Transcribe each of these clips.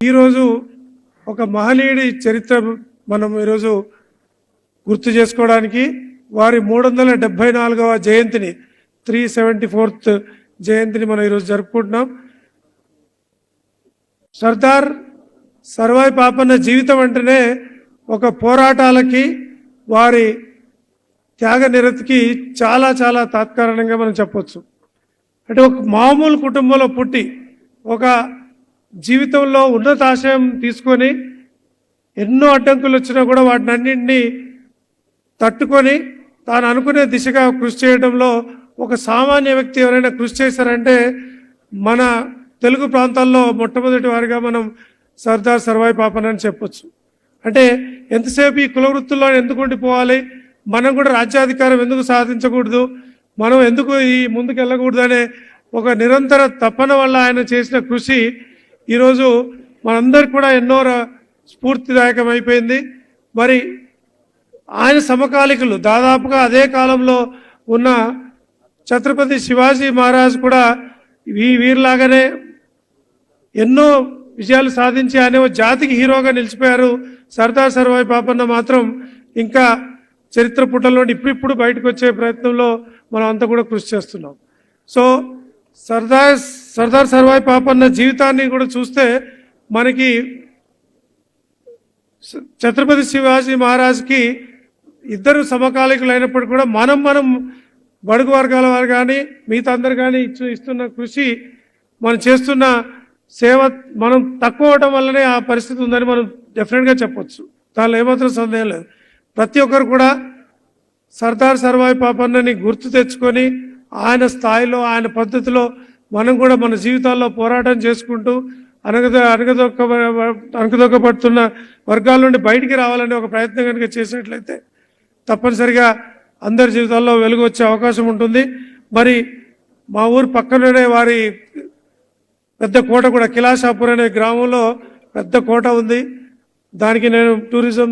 ఈరోజు ఒక మహనీయుడి చరిత్ర మనం ఈరోజు గుర్తు చేసుకోవడానికి వారి మూడు వందల డెబ్బై నాలుగవ జయంతిని త్రీ సెవెంటీ ఫోర్త్ జయంతిని మనం ఈరోజు జరుపుకుంటున్నాం. సర్దార్ సర్వాయి పాపన్న జీవితం అంటేనే ఒక పోరాటాలకి వారి త్యాగ నిరతికి చాలా చాలా తాత్కారణంగా మనం చెప్పొచ్చు. అంటే ఒక మామూలు కుటుంబంలో పుట్టి ఒక జీవితంలో ఉన్నతాశయం తీసుకొని ఎన్నో అడ్డంకులు వచ్చినా కూడా వాటిని అన్నింటినీ తట్టుకొని తాను అనుకునే దిశగా కృషి చేయడంలో ఒక సామాన్య వ్యక్తి ఎవరైనా కృషి చేశారంటే మన తెలుగు ప్రాంతాల్లో మొట్టమొదటి వారిగా మనం సర్దార్ సర్వాయి పాపన్ అని చెప్పొచ్చు. అంటే ఎంతసేపు ఈ కుల వృత్తుల్లో ఎందుకు ఉండిపోవాలి? మనం కూడా రాజ్యాధికారం ఎందుకు సాధించకూడదు? మనం ఎందుకు ఈ ముందుకు వెళ్ళకూడదు అనే ఒక నిరంతర తపన వల్ల ఆయన చేసిన కృషి ఈరోజు మనందరికి కూడా ఎన్నో ర- స్ఫూర్తిదాయకం అయిపోయింది మరి ఆయన సమకాలికులు దాదాపుగా అదే కాలంలో ఉన్న ఛత్రపతి శివాజీ మహారాజ్ కూడా వీ వీరిలాగానే ఎన్నో విజయాలు సాధించి ఆయన ఓ జాతికి హీరోగా నిలిచిపోయారు. సర్దార్ సర్వాయి పాపన్న మాత్రం ఇంకా చరిత్ర పుటల్లో ఇప్పుడిప్పుడు బయటకు వచ్చే ప్రయత్నంలో మనం అంతా కూడా కృషి చేస్తున్నాం. సో సర్దార్ సర్దార్ సర్వాయి పాపన్న జీవితాన్ని కూడా చూస్తే మనకి ఛత్రపతి శివాజీ మహారాజ్కి ఇద్దరు సమకాలికులు అయినప్పటికీ కూడా మనం మనం బడుగు వర్గాల వారు కానీ మిగతా అందరు కానీ ఇచ్చు ఇస్తున్న కృషి మనం చేస్తున్న సేవ మనం తక్కువ అవడం వల్లనే ఆ పరిస్థితి ఉందని మనం డెఫినెట్గా చెప్పొచ్చు. దానిలో ఏమాత్రం సందేహం లేదు. ప్రతి ఒక్కరు కూడా సర్దార్ సర్వాయి పాపన్నని గుర్తు తెచ్చుకొని ఆయన స్థాయిలో ఆయన పద్ధతిలో మనం కూడా మన జీవితాల్లో పోరాటం చేసుకుంటూ అనగద అనగదొక్క అనగదొక్కబడుతున్న వర్గాల నుండి బయటికి రావాలనే ఒక ప్రయత్నం కనుక చేసినట్లయితే తప్పనిసరిగా అందరి జీవితాల్లో వెలుగు వచ్చే అవకాశం ఉంటుంది. మరి మా ఊరు పక్కననే వారి పెద్ద కోట కూడా కిలాషాపూర్ అనే గ్రామంలో పెద్ద కోట ఉంది. దానికి నేను టూరిజం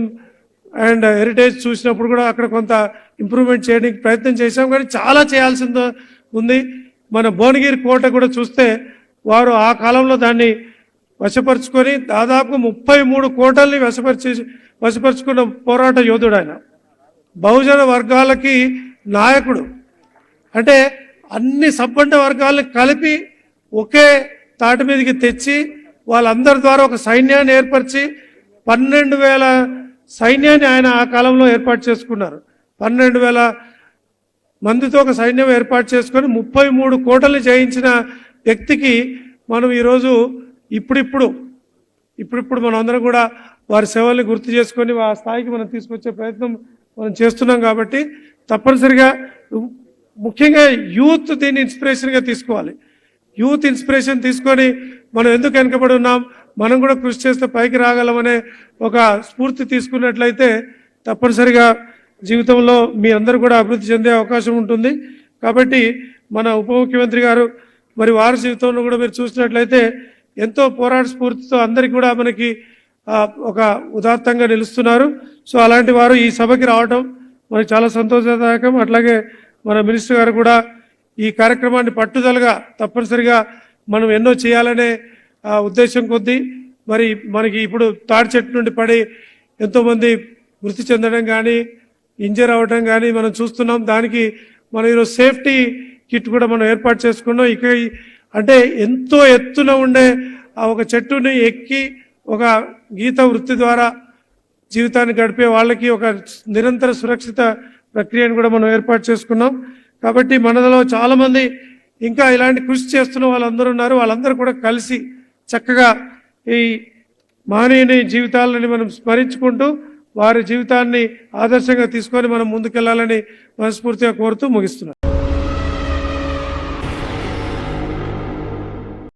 అండ్ హెరిటేజ్ చూసినప్పుడు కూడా అక్కడ కొంత ఇంప్రూవ్మెంట్ చేయడానికి ప్రయత్నం చేశాం. కానీ చాలా చేయాల్సింది ఉంది. మన భువనగిరి కోట కూడా చూస్తే వారు ఆ కాలంలో దాన్ని వశపరుచుకొని దాదాపు ముప్పై మూడు కోటల్ని వశపరిచి వశపరుచుకున్న పోరాట యోధుడు ఆయన. బహుజన వర్గాలకి నాయకుడు. అంటే అన్ని సబ్బండ వర్గాలను కలిపి ఒకే తాటి మీదకి తెచ్చి వాళ్ళందరి ద్వారా ఒక సైన్యాన్ని ఏర్పరిచి పన్నెండు వేల సైన్యాన్ని ఆయన ఆ కాలంలో ఏర్పాటు చేసుకున్నారు. పన్నెండు వేల మందితో ఒక సైన్యం ఏర్పాటు చేసుకొని ముప్పై మూడు కోటలు జయించిన వ్యక్తికి మనం ఈరోజు ఇప్పుడిప్పుడు ఇప్పుడిప్పుడు మనందరం కూడా వారి సేవల్ని గుర్తు చేసుకొని ఆ స్థాయికి మనం తీసుకొచ్చే ప్రయత్నం మనం చేస్తున్నాం కాబట్టి తప్పనిసరిగా ముఖ్యంగా యూత్ దీన్ని ఇన్స్పిరేషన్గా తీసుకోవాలి. యూత్ ఇన్స్పిరేషన్ తీసుకొని మనం ఎందుకు వెనుకబడి ఉన్నాం? మనం కూడా కృషి చేస్తే పైకి రాగలమనే ఒక స్ఫూర్తి తీసుకున్నట్లయితే తప్పనిసరిగా జీవితంలో మీ అందరూ కూడా అభివృద్ధి చెందే అవకాశం ఉంటుంది. కాబట్టి మన ఉప ముఖ్యమంత్రి గారు మరి వారి జీవితంలో కూడా మీరు చూసినట్లయితే ఎంతో పోరాట స్ఫూర్తితో అందరికీ కూడా మనకి ఒక ఉదాత్తంగా నిలుస్తున్నారు. సో అలాంటి వారు ఈ సభకి రావడం మనకి చాలా సంతోషదాయకం. అట్లాగే మన మినిస్టర్ గారు కూడా ఈ కార్యక్రమాన్ని పట్టుదలగా తప్పనిసరిగా మనం ఎన్నో చేయాలనే ఉద్దేశం కొద్దీ మరి మనకి ఇప్పుడు తాడి చెట్టు నుండి పడి ఎంతోమంది మృతి చెందడం కానీ ఇంజర్ అవ్వడం కానీ మనం చూస్తున్నాం. దానికి మనం ఈరోజు సేఫ్టీ కిట్ కూడా మనం ఏర్పాటు చేసుకున్నాం. ఇక అంటే ఎంతో ఎత్తున ఉండే ఆ ఒక చెట్టుని ఎక్కి ఒక గీత వృత్తి ద్వారా జీవితాన్ని గడిపే వాళ్ళకి ఒక నిరంతర సురక్షిత ప్రక్రియను కూడా మనం ఏర్పాటు చేసుకున్నాం. కాబట్టి మనలో చాలామంది ఇంకా ఇలాంటి కృషి చేస్తున్న వాళ్ళందరూ ఉన్నారు. వాళ్ళందరూ కూడా కలిసి చక్కగా ఈ మానవుని జీవితాలని మనం స్మరించుకుంటూ వారి జీవితాన్ని ఆదర్శంగా తీసుకొని మనం ముందుకెళ్ళాలని మనస్ఫూర్తిగా కోరుతూ ముగిస్తున్నాం